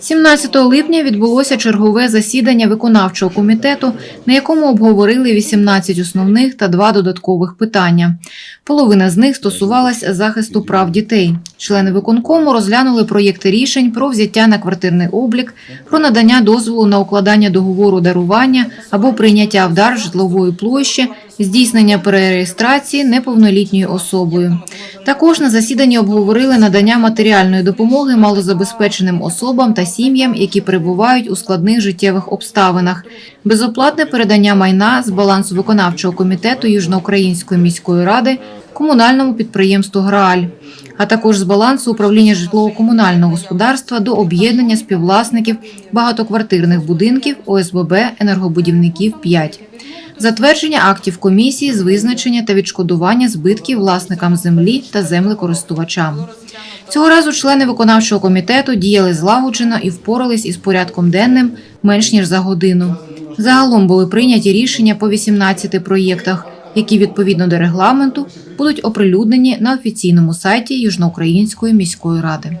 17 липня відбулося чергове засідання виконавчого комітету, на якому обговорили 18 основних та два додаткових питання. Половина з них стосувалась захисту прав дітей. Члени виконкому розглянули проєкти рішень про взяття на квартирний облік, про надання дозволу на укладання договору дарування або прийняття в дар житлової площі, здійснення перереєстрації неповнолітньою особою. Також на засіданні обговорили надання матеріальної допомоги малозабезпеченим особам та сім'ям, які перебувають у складних життєвих обставинах, безоплатне передання майна з балансу виконавчого комітету Южноукраїнської міської ради комунальному підприємству Грааль, а також з балансу управління житлово-комунального господарства до об'єднання співвласників багатоквартирних будинків ОСББ енергобудівників 5 затвердження актів комісії з визначення та відшкодування збитків власникам землі та землекористувачам. Цього разу члени виконавчого комітету діяли злагоджено і впорались із порядком денним менш ніж за годину. Загалом були прийняті рішення по 18 проєктах, які відповідно до регламенту будуть оприлюднені на офіційному сайті Южноукраїнської міської ради.